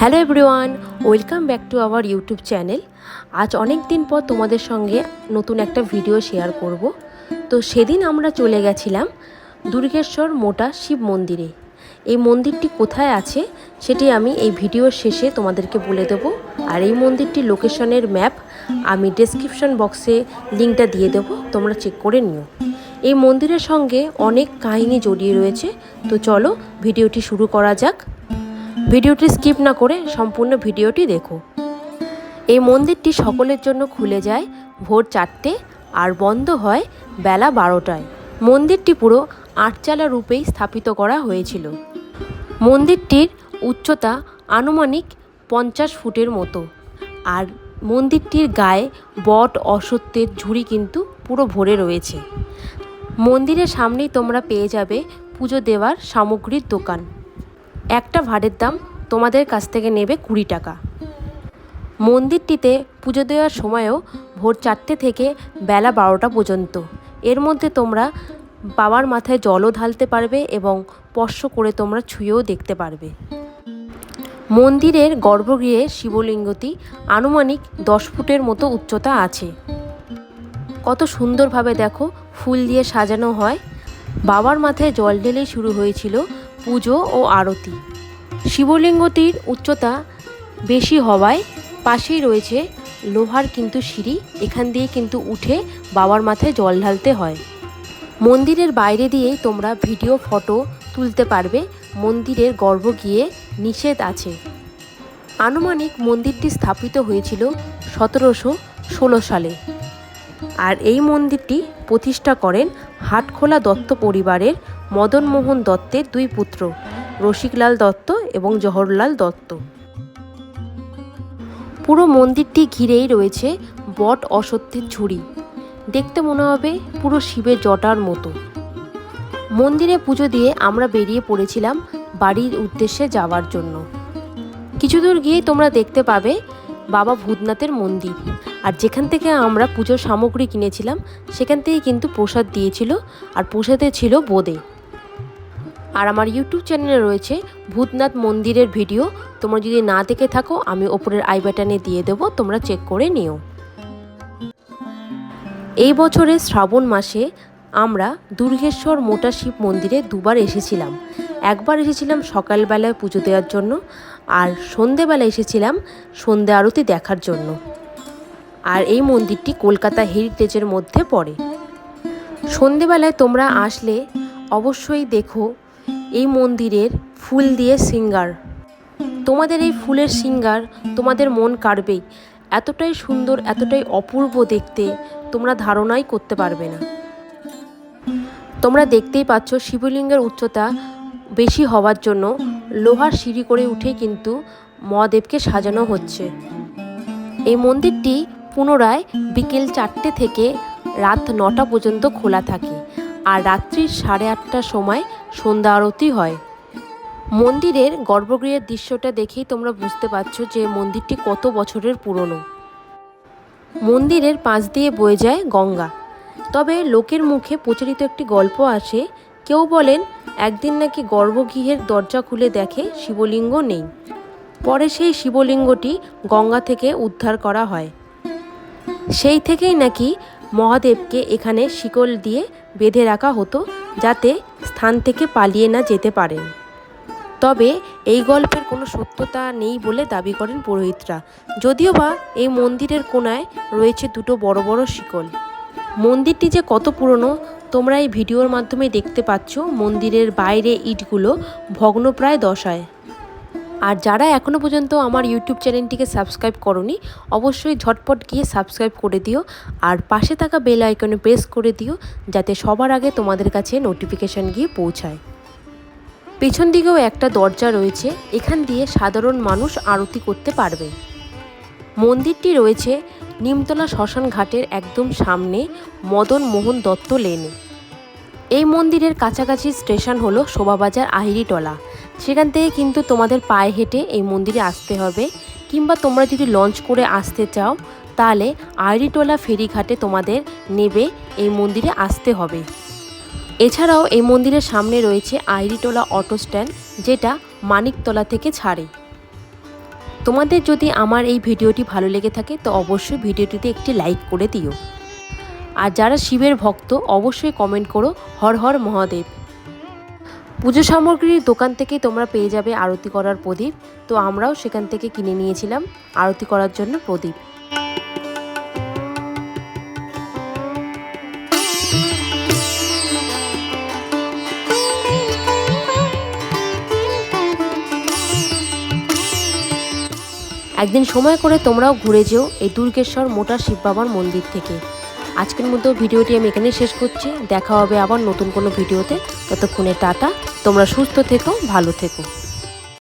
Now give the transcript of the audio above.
Hello everyone welcome back to our YouTube channel আজ অনেক দিন পর তোমাদের সঙ্গে নতুন একটা ভিডিও শেয়ার করব। তো সেদিন আমরা চলে গেছিলাম দুর্গেশ্বর মোটা শিব মন্দিরে। এই মন্দিরটি কোথায় আছে সেটি আমি এই ভিডিওর শেষে তোমাদেরকে বলে দেবো। আর এই মন্দিরটি লোকেশনের ম্যাপ আমি ডেসক্রিপশন বক্সে লিঙ্কটা দিয়ে দেবো, তোমরা চেক করে নিও। এই মন্দিরের সঙ্গে অনেক কাহিনী জড়িয়ে রয়েছে। তো চলো ভিডিওটি শুরু করা যাক। ভিডিওটি স্কিপ না করে সম্পূর্ণ ভিডিওটি দেখো। এই মন্দিরটি সকলের জন্য খুলে যায় ভোর চারটে আর বন্ধ হয় বেলা বারোটায়। মন্দিরটি পুরো আটচালা রূপেই স্থাপিত করা হয়েছিল। মন্দিরটির উচ্চতা আনুমানিক পঞ্চাশ ফুটের মতো। আর মন্দিরটির গায়ে বট, অসত্যের ঝুড়ি কিন্তু পুরো ভরে রয়েছে। মন্দিরের সামনেই তোমরা পেয়ে যাবে পুজো দেওয়ার সামগ্রীর দোকান। একটা ভাড়ের দাম তোমাদের কাছ থেকে নেবে কুড়ি টাকা। মন্দিরটিতে পুজো দেওয়ার সময়ও ভোর চারটে থেকে বেলা বারোটা পর্যন্ত। এর মধ্যে তোমরা বাবার মাথায় জলও ঢালতে পারবে এবং স্পর্শ করে তোমরা ছুঁয়েও দেখতে পারবে। মন্দিরের গর্ভগৃহে শিবলিঙ্গটি আনুমানিক দশ ফুটের মতো উচ্চতা আছে। কত সুন্দরভাবে দেখো, ফুল দিয়ে সাজানো হয়। বাবার মাথায় জল ঢেলেই শুরু হয়েছিল পুজো ও আরতি। শিবলিঙ্গটির উচ্চতা বেশি হওয়ায় পাশেই রয়েছে লোহার কিন্তু সিঁড়ি, এখান দিয়ে কিন্তু উঠে বাবার মাথায় জল ঢালতে হয়। মন্দিরের বাইরে দিয়েই তোমরা ভিডিও, ফটো তুলতে পারবে, মন্দিরের গর্ভ গিয়ে নিষেধ আছে। আনুমানিক মন্দিরটি স্থাপিত হয়েছিল সতেরোশো ষোলো সালে। আর এই মন্দিরটি প্রতিষ্ঠা করেন হাটখোলা দত্ত পরিবারের মদনমোহন দত্তের দুই পুত্র, রসিকলাল দত্ত এবং জহরলাল দত্ত। পুরো মন্দিরটি ঘিরেই রয়েছে বট অসত্যের ঝুড়ি। দেখতে মনে হবে পুরো শিবের জটার মতো। মন্দিরে পুজো দিয়ে আমরা বেরিয়ে পড়েছিলাম বাড়ির উদ্দেশ্যে যাওয়ার জন্য। কিছু দূর গিয়েই তোমরা দেখতে পাবে বাবা ভূতনাথের মন্দির। আর যেখান থেকে আমরা পুজোর সামগ্রী কিনেছিলাম, সেখান থেকে কিন্তু প্রসাদ দিয়েছিল আর প্রসাদে ছিল বোঁদে। আর আমার ইউটিউব চ্যানেলে রয়েছে ভূতনাথ মন্দিরের ভিডিও তোমরা যদি না দেখে থাকো, আমি ওপরের আই বাটনে দিয়ে দেবো, তোমরা চেক করে নিও। এই বছরের শ্রাবণ মাসে আমরা দুর্গেশ্বর মোটা শিব মন্দিরে দুবার এসেছিলাম। একবার এসেছিলাম সকালবেলায় পুজো দেওয়ার জন্য, আর সন্ধেবেলা এসেছিলাম সন্ধে আরতি দেখার জন্য। আর এই মন্দিরটি কলকাতা হেরিটেজের মধ্যে পড়ে। সন্ধেবেলায় তোমরা আসলে অবশ্যই দেখো এই মন্দিরের ফুল দিয়ে সিঙ্গার তোমাদের এই ফুলের সিঙ্গার তোমাদের মন কাড়বেই। এতটাই সুন্দর, এতটাই অপূর্ব দেখতে তোমরা ধারণাই করতে পারবে না। তোমরা দেখতেই পাচ্ছ শিবলিঙ্গের উচ্চতা বেশি হওয়ার জন্য লোহার সিঁড়ি করে উঠে কিন্তু মহাদেবকে সাজানো হচ্ছে। এই মন্দিরটি পুনরায় বিকেল চারটে থেকে রাত নটা পর্যন্ত খোলা থাকে। আর রাত্রির সাড়ে আটটার সময় সন্ধ্যা আরতি হয়। মন্দিরের গর্ভগৃহের দৃশ্যটা দেখেই তোমরা বুঝতে পারছ যে মন্দিরটি কত বছরের পুরনো। মন্দিরের পাশ দিয়ে বয়ে যায় গঙ্গা। তবে লোকের মুখে প্রচলিত একটি গল্প আসে, কেউ বলেন একদিন নাকি গর্ভগৃহের দরজা খুলে দেখে শিবলিঙ্গ নেই। পরে সেই শিবলিঙ্গটি গঙ্গা থেকে উদ্ধার করা হয়। সেই থেকেই নাকি মহাদেবকে এখানে শিকল দিয়ে বেঁধে রাখা হতো যাতে স্থান থেকে পালিয়ে না যেতে পারেন তবে এই গল্পের কোনো সত্যতা নেই বলে দাবি করেন পুরোহিতরা। যদিও বা এই মন্দিরের কোনায় রয়েছে দুটো বড় বড় শিকল। মন্দিরটি যে কত পুরনো, তোমরা এই ভিডিওর মাধ্যমে দেখতে পাচ্ছ মন্দিরের বাইরে ইটগুলো ভগ্নপ্রায় দশায়। আর যারা এখনও পর্যন্ত আমার ইউটিউব চ্যানেলটিকে সাবস্ক্রাইব করনি, অবশ্যই ঝটপট গিয়ে সাবস্ক্রাইব করে দিও আর পাশে থাকা বেল আইকনে প্রেস করে দিও যাতে সবার আগে তোমাদের কাছে নোটিফিকেশান গিয়ে পৌঁছায়। পেছন দিকেও একটা দরজা রয়েছে, এখান দিয়ে সাধারণ মানুষ আরতি করতে পারবে। মন্দিরটি রয়েছে নিমতলা শ্মশান ঘাটের একদম সামনে মদন মোহন দত্ত লেনে। এই মন্দিরের কাছাকাছি স্টেশন হলো শোভাবাজার আহিরিটলা। সেখান থেকে কিন্তু তোমাদের পায়ে হেঁটে এই মন্দিরে আসতে হবে। কিংবা তোমরা যদি লঞ্চ করে আসতে চাও, তাহলে আইরিটোলা ফেরিঘাটে তোমাদের নেবে এই মন্দিরে আসতে হবে। এছাড়াও এই মন্দিরের সামনে রয়েছে আইরিটোলা অটো স্ট্যান্ড যেটা মানিকতলা থেকে ছাড়ে। তোমাদের যদি আমার এই ভিডিওটি ভালো লেগে থাকে, তো অবশ্যই ভিডিওটিতে একটি লাইক করে দিও। আর যারা শিবের ভক্ত, অবশ্যই কমেন্ট করো, হর হর মহাদেব। পুজো সামগ্রীর দোকান থেকে তোমরা পেয়ে যাবে আরতি করার প্রদীপ। তো আমরাও সেখান থেকে কিনে নিয়েছিলাম আরতি করার জন্য প্রদীপ। একদিন সময় করে তোমরাও ঘুরে যেও এই দুর্গেশ্বর মোটা শিব বাবার মন্দির থেকে। আজকের মতো ভিডিওটি আমি এখানেই শেষ করছি। দেখা হবে আবার নতুন কোনো ভিডিওতে। ততক্ষণে টাটা। তোমরা সুস্থ থেকো, ভালো থেকো।